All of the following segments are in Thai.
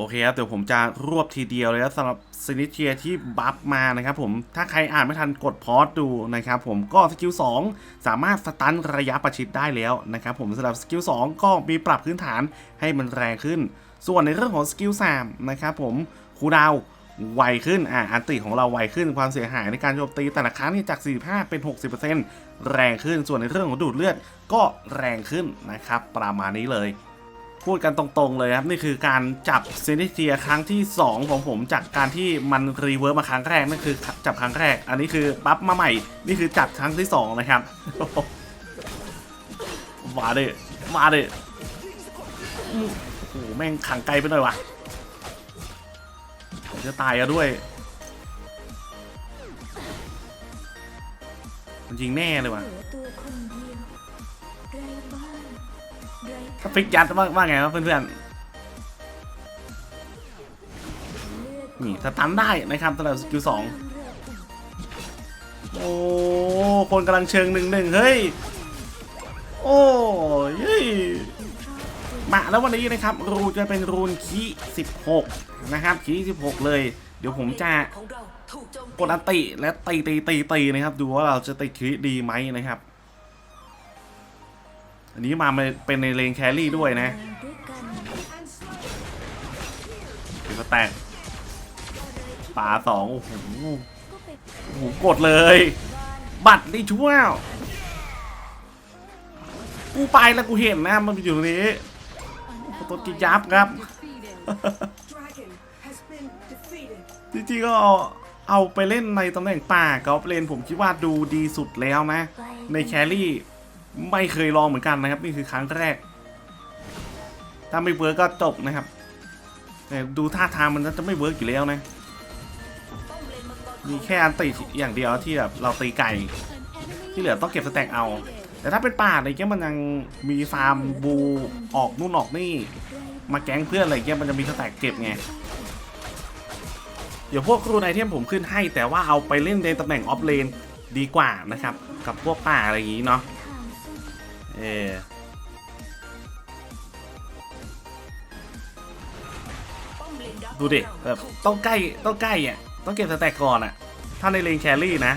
โอเคครับเดี๋ยวผมจะรวบทีเดียวเลยครับสำหรับซินิเทียที่บัฟมานะครับผมถ้าใครอ่านไม่ทันกดพอสดูนะครับผมก็สกิล2สามารถสตันระยะประชิดได้แล้วนะครับผมสำหรับสกิล2ก็มีปรับพื้นฐานให้มันแรงขึ้น ส่วนในเรื่องของสกิล3นะครับผมคูดาวไวขึ้น อ่าอันติของเราไวขึ้น ความเสียหายในการโจมตีแต่ละครั้งนี่จาก 45 เป็น 60%แรงขึ้น ส่วนในเรื่องของดูดเลือดก็แรงขึ้นนะครับ ประมาณนี้เลย พูดกันตรงๆเลยครับ นี่คือการจับเซนิเทียครั้งที่ 2 ของผมจากการที่มันรีเวิร์สมาครั้งแรกนั่นคือจับครั้งแรก อันนี้คือปั๊บมาใหม่ นี่คือจับครั้งที่ 2 นะครับ มาเดิมาดิอื้อโอ้โหแม่งขังไกลไปหน่อยวะผมจะตายอะด้วย มันยิงแน่เลยว่ะ ถ้าฟิกยัดว่าว่าไงครับเพื่อนๆ นี่สตันได้นะครับสำหรับสกิลสองโอ้ คนกำลังเชิงหนึ่งหนึ่งเฮ้ย โอ้ยมาแล้ววันนี้นะครับ รูจะเป็นรูนคี16 นะครับ คี16 เลย เดี๋ยวผมจะกดอันติและตีตีตีตีนะครับ ดูว่าเราจะติดคีดีไหมนะครับ อันนี้มาเป็นในเลนแครี่ด้วยนะด้วยกันคือสแตกป่าสองโอ้โหโอ้โหกดเลย บัตรได้ชั่วกูไปแล้วกูเห็นนะมันอยู่ตรงนี้ตัวกิยับครับ จริงๆก็เอาไปเล่นในตำแหน่งป่ากอล์ฟเลนผมคิดว่าดูดีสุดแล้วนะ ในแครี่ ไม่เคยลองเหมือนกันนะครับ นี่คือครั้งแรก ถ้าไม่เวิร์กก็จบนะครับ แต่ดูท่าทางมันจะไม่เวิร์กอยู่แล้วนะ มีแค่อันติอย่างเดียวที่แบบเราตีไก่ ที่เหลือต้องเก็บสแต็กเอา แต่ถ้าเป็นป่าอะไรเงี้ยมันยังมีฟาร์มบูออกนู่นออกนี่ มาแก๊งเพื่อนอะไรเงี้ยมันจะมีสแต็กเก็บไงเดี๋ยวพวกรูนไอเทมผมขึ้นให้แต่ว่าเอาไปเล่นในตำแหน่งออฟเลนดีกว่านะครับ กับพวกป่าอะไรอย่างงี้เนาะ เออป้อมเลนดักดูดิแบบต้องใกล้ต้องใกล้อะต้องเก็บสแต็กก่อนอะ ถ้าในเลนแครี่นะ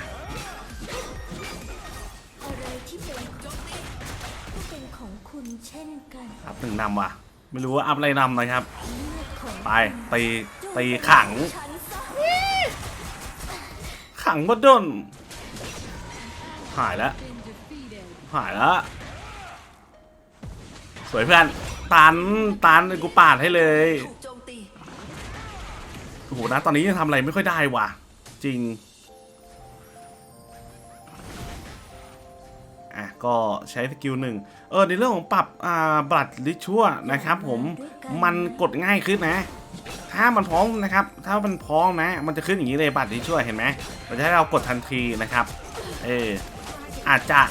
อะไรที่เป็นของก็เป็นของคุณเช่นกันอัพหนึ่งนำว่ะ ไม่รู้ว่าอัพอะไรนำนะครับเลือดของไปตีตีขังฉันซะขังบดดนหายแล้ว หายแล้ว สวยเพื่อนตันตันกูปาดให้เลยโอ้โหนะตอนนี้ยังทำอะไรไม่ค่อยได้ว่ะ จริงอะก็ใช้สกิลหนึ่งเออในเรื่องของปรับอ่าบัตรลิชั่วนะครับ ผมมันกดง่ายขึ้นนะ ถ้ามันพร้อมนะครับ ถ้ามันพร้อมนะ มันจะขึ้นอย่างนี้เลยบัตรลิชั่วเห็นไหมมันจะให้เรากดทันทีนะครับเอออาจจะ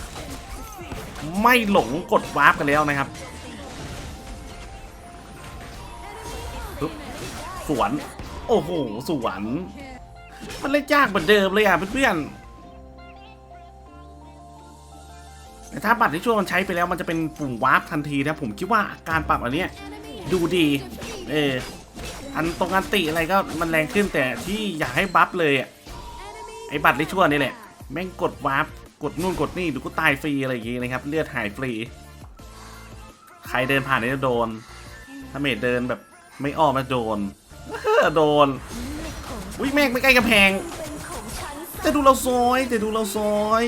ไม่หลงกดวาร์ปกันแล้วนะครับ สวน โอ้โห สวน มันเล่นยากเหมือนเดิมเลยอะเพื่อนๆแต่ถ้าบัตรที่ช่วงมันใช้ไปแล้วมันจะเป็นปุ่มวาร์ปทันทีนะ ผมคิดว่าการปรับอันเนี้ยดูดี เออ อันตรงอันติอะไรก็มันแรงขึ้นแต่ที่อยากให้บัฟเลยอะ ไอ้บัตรที่ช่วนี่แหละ แม่งกดวาร์ปกดนู่นกดนี่ดูก็ตายฟรีอะไรอย่างงี้นะครับ เลือดหายฟรี ใครเดินผ่านนี่จะโดน ถ้าเมดเดินแบบไม่อ้อมมาโดน โดนเลือดของอุ้ยแม่งไม่ใกล้กระแพงเป็นของฉันซะจะดูเราซอยจะดูเราซอย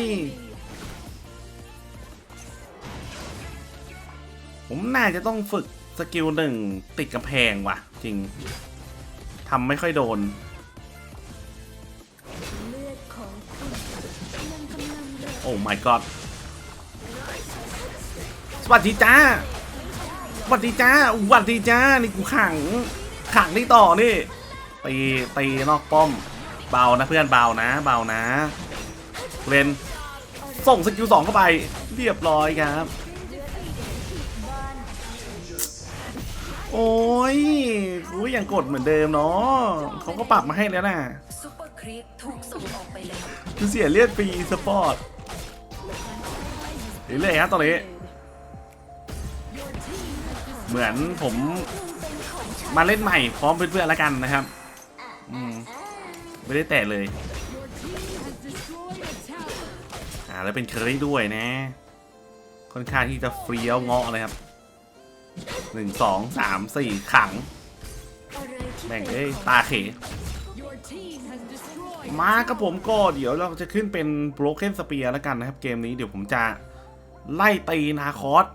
ผมน่าจะต้องฝึกสกิลหนึ่งติดกระแพงว่ะ จริงทำไม่ค่อยโดนเลือดของคุณมันกำลังเรือโอ้ my god สวัสดีจ้าสวัสดีจ้าสวัสดีจ้า นี่กูขัง ขังนี่ต่อนี่ตีตีนอกป้อม เบานะเพื่อนเบานะ เบานะเล่นส่งสกิลสองเข้าไปเรียบร้อยครับ โอ้ยกูยังกดเหมือนเดิมเนาะเขาก็ปรับมาให้แล้วนะซุปเปอร์ครีปถูกส่งออกไปแล้วคือเสียเลือดฟรีสปอร์ตเรื่อยๆครับตอนนี้ เหมือนผม มาเล่นใหม่พร้อมเพื่อนๆแล้วกันนะครับอืมไม่ได้แตะเลยอ่าแล้วเป็นเคอรี่ด้วยนะ ค่อนข้างที่จะเฟี้ยวเงาะเลยครับหนึ่งสองสามสี่ขังอะไรที่แม่งเป็นเอ้ยของตาเขมากับผมก็เดี๋ยวเราจะขึ้นเป็น Broken Spear แล้วกันนะครับ เกมนี้เดี๋ยวผมจะไล่ตีนาคอส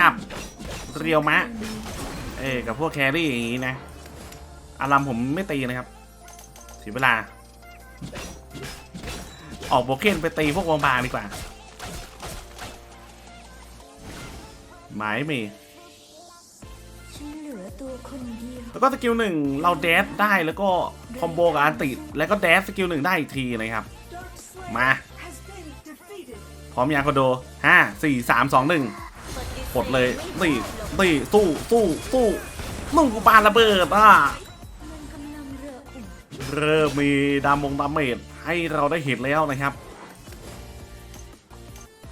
กับเรียวมะ เอ้ยกับพวกแครี่อย่างนี้นะอารัมผมไม่ตีนะครับเสียเวลา ออกโบเกนไปตีพวกวงบางดีกว่าหมายมีฉันเหลือตัวคนเดียวแล้วก็สกิลหนึ่งเราแดสได้แล้วก็คอมโบกับอันติแล้วก็แดสสกิลหนึ่งได้อีกทีนะครับ มา has been defeated พร้อมยังคอนโดห้าสี่สามสองหนึ่ง กดเลยตีตีสู้สู้สู้มึงกูปาระเบิดอะเริ่มมีดามงดามเมจให้เราได้เห็นแล้วนะครับ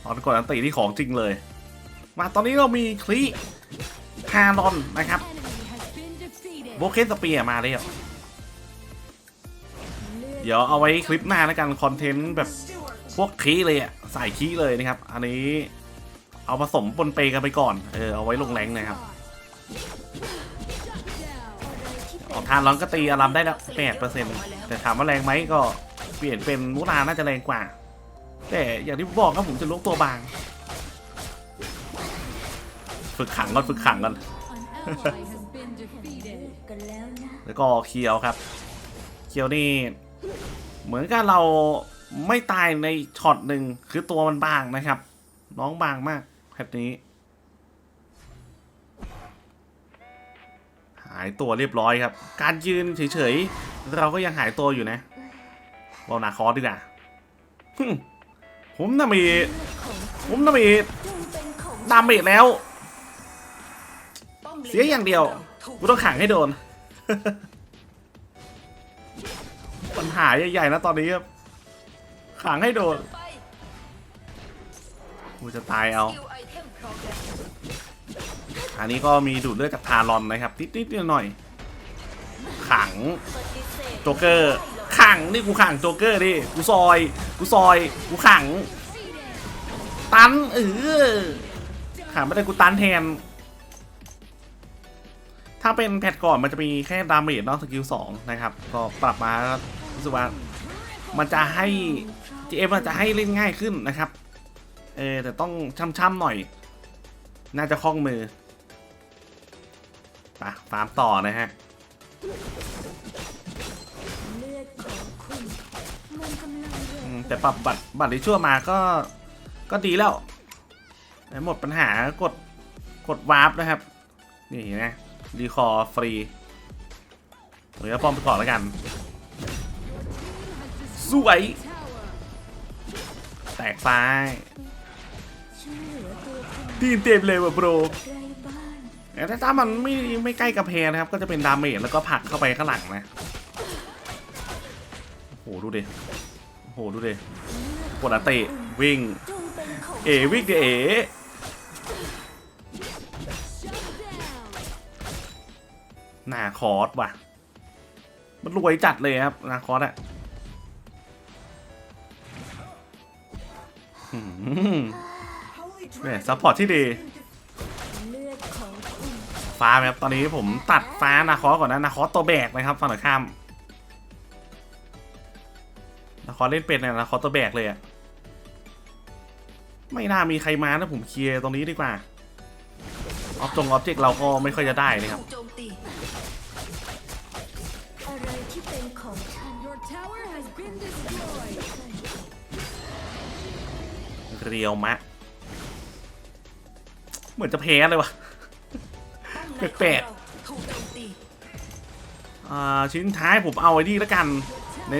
ตอนกดอันติที่ของจริงเลย มาตอนนี้เรามีคลีฮารอนนะครับโบเคนสเปียมาแล้วเลือดเดี๋ยวเอาไว้คลิปหน้าแล้วกันคอนเทนต์แบบพวกคีเลยอะใส่คีเลยนะครับ อันนี้ เอาผสมปนเปกันไปก่อน เออ เอาไว้ลงแรงนะครับอะไรที่เป็อกทานร้อนก็ตีอารามได้แล้วแปดเปอร์เซ็นต์แต่ถามว่าแรงไหมก็เปลี่ยนเป็นมุราน่าจะแรงกว่า แต่อย่างที่บอกครับผมจะลกตัวบาง ฝึกขังก่อนฝึกขังก่อนแล้วก็เคียวครับ เคียวนี่ เหมือนกับเราไม่ตายในช็อตหนึ่งคือตัวมันบางนะครับ น้องบางมาก แพทนี้ หายตัวเรียบร้อยครับ การยืนเฉยๆ เราก็ยังหายตัวอยู่นะเรานาคอสดีกว่าฮึ่มผมน่ะมีผมน่ะมีดาเมจแล้ว เสียอย่างเดียวกูต้องขังให้โดน ปัญหาใหญ่ๆนะตอนนี้ครับขังให้โดนกูจะตายเอา อันนี้ก็มีดูดเลือดจากทารอนนะครับนิดๆหน่อยๆขังปฏิเสธโจเกอร์ขังนี่กูขังโจเกอร์ดิกูซอยกูซอยกูขัง ตันเออขังไม่ได้กูตันแทน ถ้าเป็นแพทก่อนมันจะมีแค่ดาเมจเนาะสกิลสองนะครับ ก็ปรับมาแล้วรู้สึกว่ามันจะให้ GM มันจะให้เล่นง่ายขึ้นนะครับ เออแต่ต้องช่ำๆหน่อย น่าจะคล่องมือ ไปฟาร์มต่อนะฮะแต่ปรับบัตรบัตรที่ชั่วมาก็ก็ดีแล้วหมดปัญหากดกดวาร์ปนะครับ นี่นะรีคอร์ฟรีผมจะป้อมไปก่อนแล้วกัน สวย แตกซ้ายฉันเหลือตัวคนทีมเต็มเลยว่ะโปร แต่ถ้ามันไม่ไม่ใกล้กับแพนะครับ ก็จะเป็นดาเมจแล้วก็ผลักเข้าไปข้างหลังนะโอ้โหดูดิโอ้โหดูดิกดเตะวิ่ง เอวิ่งดิเอหนาคอร์สว่ะ มันรวยจัดเลยครับนาคอร์สอะแหมซัพพอร์ตที่ดี ฟ้าครับตอนนี้ผมตัดฟ้านาคอสก่อนนะนาคอสตัวแบกนะครับฝั่งตรงข้ามนาคอสเล่นเป็นนะนาคอสตัวแบกเลยอะไม่น่ามีใครมานะผมเคลียร์ตรงนี้ดีกว่าออบจงออบเจกเราก็ไม่ค่อยจะได้เลยครับเรียวมะ เหมือนจะแพ้เลยวะ แปลกของเราถูกโจมตีอ่าชิ้นท้ายผมเอาไอ้นี่แล้วกัน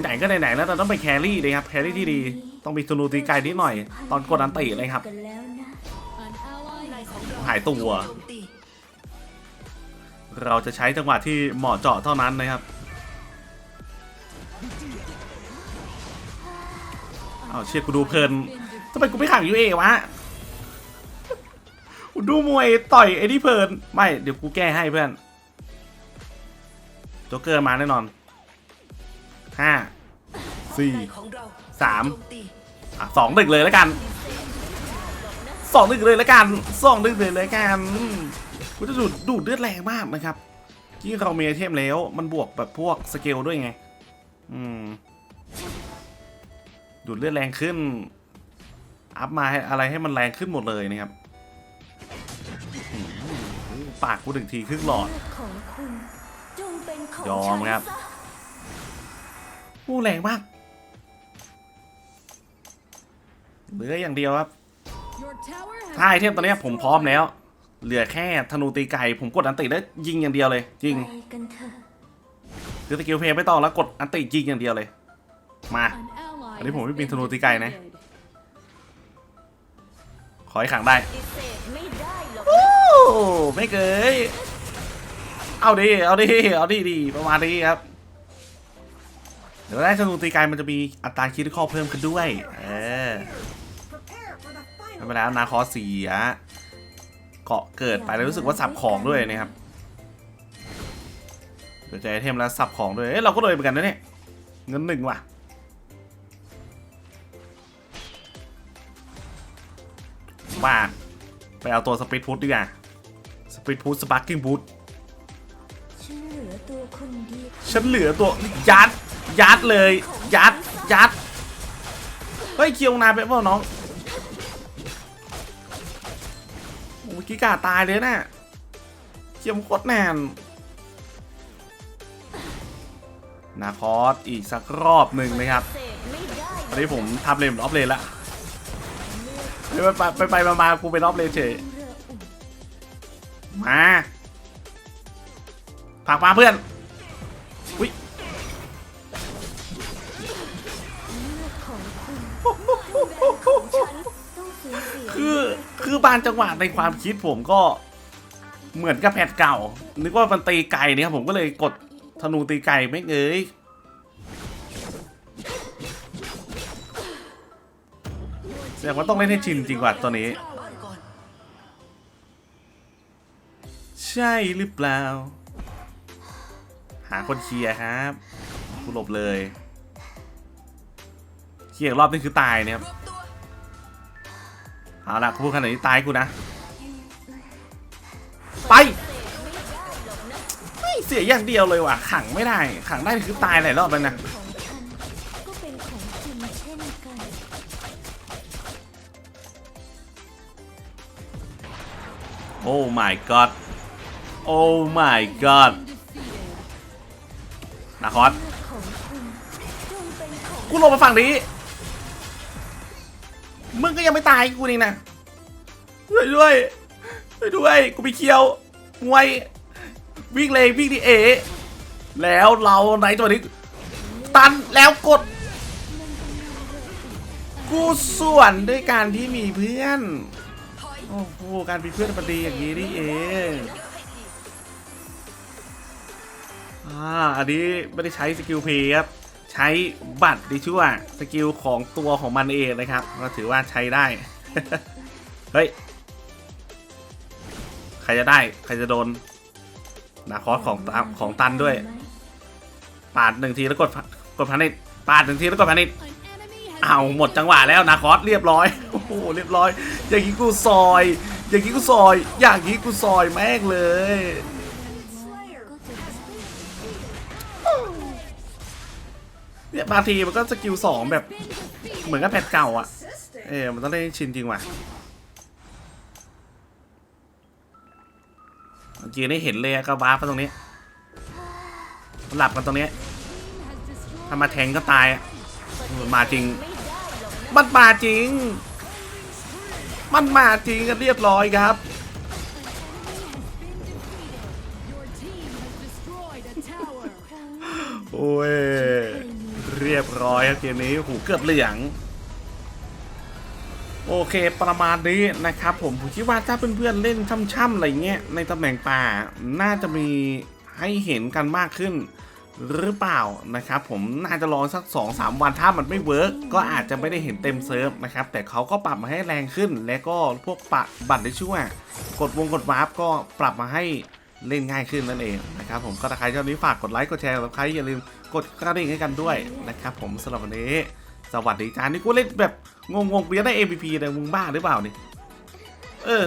ไหนๆก็ไหนๆแล้วเราต้องไปแครี่เลยครับแครี่ที่ดีต้องมีธนูตีไกลนิดหน่อย ตอนกดอันติเลยครับหายตัว เราจะใช้จังหวะที่เหมาะเจาะเท่านั้นนะครับเอาเชียร์กูดูเพลินทำไมกูไม่ขังยูเอวะ ดูมวยต่อยไอ้นี่เพลินไม่เดี๋ยวกูแก้ให้เพื่อนโจ๊กเกอร์มาแน่นอนห้าสี่สามอะสองหนึ่งเลยแล้วกันสองหนึ่งเลยแล้วกันสองหนึ่งเลยแล้วกันกูจะดูดดูดเลือดแรงมากนะครับที่เรามีไอเทมแล้วมันบวกแบบพวกสเกลด้วยไง อืม ดูดเลือดแรงขึ้น อัพมาอะไรให้มันแรงขึ้นหมดเลยนะครับ ปากกูถึงทีครึ่งหลอดเลือดของคุณจงเป็นของยอมฉันครับซะผู้แรงมากเหลืออย่างเดียวครับ Your tower has ถ้าไอเทมตอนเนี้ยผมพร้อมแล้ว เหลือแค่ธนูตีไก่ผมกดอันติแล้วยิงอย่างเดียวเลยจริงไปกันเถอะคือสกิลเพลย์ไม่ต้องแล้วกดอันติยิงอย่างเดียวเลย มา an ally อันนี้ผมไม่ has มี been ธนูตีไกลนะ defeated. ขอให้ขังได้ปฏิเสธไม่ได้หรอกโอ้ ไม่เกยเอาดิ เอาดิ เอาดิดีประมาณนี้ครับ เดี๋ยวได้ธนูตีไกลมันจะมีอัตราคิดข้อเพิ่มขึ้นด้วย เออไม่เป็นไรนาคอเสียเกาะเกิดไปแล้วรู้สึกว่าสับของด้วยนะครับเดี๋ยวจะไอเทมแล้วสับของด้วย เอ้เราก็เลยเหมือนกันนะเนี่ย เงินหนึ่งว่ะบ้าไปเอาตัวสปีดพุทดีกว่า สปีดพุทสปาร์กิ้งพุทฉันเหลือตัวคนเดียวฉันเหลือตัวยัดยัดเลย ยัดยัดเฮ้ยเคียวนาไปเปล่าน้องโอ้เมื่อกี้กาตายเลยนะเคียวโคตรแนนนาคอสอีกสักรอบหนึ่งนะครับปฏิเสธไม่ได้หรตออกนนี้ผมทำเลนออฟเลนละไปไปไปไปมาๆกูเป็นออฟเลนเฉยเรืออุ่น มาผักมาเพื่อนอุ้ยคือคือบางจังหวะในความคิดผมก็เหมือนกับแพทเก่า นึกว่ามันตีไก่เนี่ยครับผมก็เลยกดธนูตีไก่ไม่เงยแสดงว่าต้องเล่นให้ชินจริงกว่าตัวนี้ ใช่หรือเปล่า หาคนเคลียร์ครับกูหลบเลยเคลียร์อีกรอบนี่คือตายเนี่ยครับเอาละกูพูดขนาดนี้ตายกูนะ ไปไม่เสียอย่างเดียวเลยว่ะ ขังไม่ได้ ขังได้คือตายหลายรอบแล้วนะโอ้ my god โอ้ my god นาคอสเลือดกูลงมาฝั่งนี้ มึงก็ยังไม่ตายกูนี่นะช่วยด้วยช่วยด้วยกูไปเคียวมวยวิ่งเลยวิ่งดิเอ แล้วเราในตัวนี้ ตันแล้วกด กูส่วนด้วยการที่มีเพื่อน โอ้โห การมีเพื่อนมันดีอย่างนี้นี่เอง อ่าอันนี้ไม่ได้ใช้สกิลเพย์ครับ ใช้บัตรดิชั่วสกิลของตัวของมันเองนะครับก็ถือว่าใช้ได้ เฮ้ย ใครจะได้ ใครจะโดนนาคอสของของตันด้วย ปาดหนึ่งทีแล้วกดกดพันนิดปาดหนึ่งทีแล้วกดพันนิดเอาหมดจังหวะแล้วนาคอสเรียบร้อยโอ้โหเรียบร้อย อย่างนี้กูซอย อย่างนี้กูซอย อย่างนี้กูซอยแม่งเลย เนี่ยบางทีมันก็สกิลสองแบบ been defeated. เหมือนกับแพทเก่าอะ เออมันต้องเล่นให้ชินจริงว่ะเมื่อกี้นี่เห็นเลยอะก็บ้าร์ปตรงนี้มันหลับกันตรงนี้ Has destroyed ถ้ามาแทงก็ตายอะมันมาจริงไม่ได้หรอกนะมันมาจริง มันมาจริงกันเรียบร้อยครับ Your team has destroyed a tower. โอ้ยบร้อยครับเกมนี้หูเกือบเหลืองโอเคประมาณนี้นะครับผมผมคิดว่าถ้าเพื่อนๆเล่นช่ำๆอะไรเงี้ยในตำแหน่งป่าน่าจะมีให้เห็นกันมากขึ้น หรือเปล่านะครับผมน่าจะลองสัก 2-3 วันถ้ามันไม่เวิร์กก็อาจจะไม่ได้เห็นเต็มเซิร์ฟนะครับแต่เขาก็ปรับมาให้แรงขึ้น และก็พวกปะบัตรได้ช่วยกดวงกดวาร์ปก็ปรับมาให้ เล่นง่ายขึ้นนั่นเองนะครับผมก็ถ้าใครชอบนี้ฝากกดไลค์กดแชร์กับใครอย่าลืมกดกระดิ่งให้กันด้วยนะครับผมสำหรับวันนี้ สวัสดีจ้านี่กูเล่นแบบงงๆกูจะได้ MVP เลยมึงบ้าหรือเปล่านี่เออ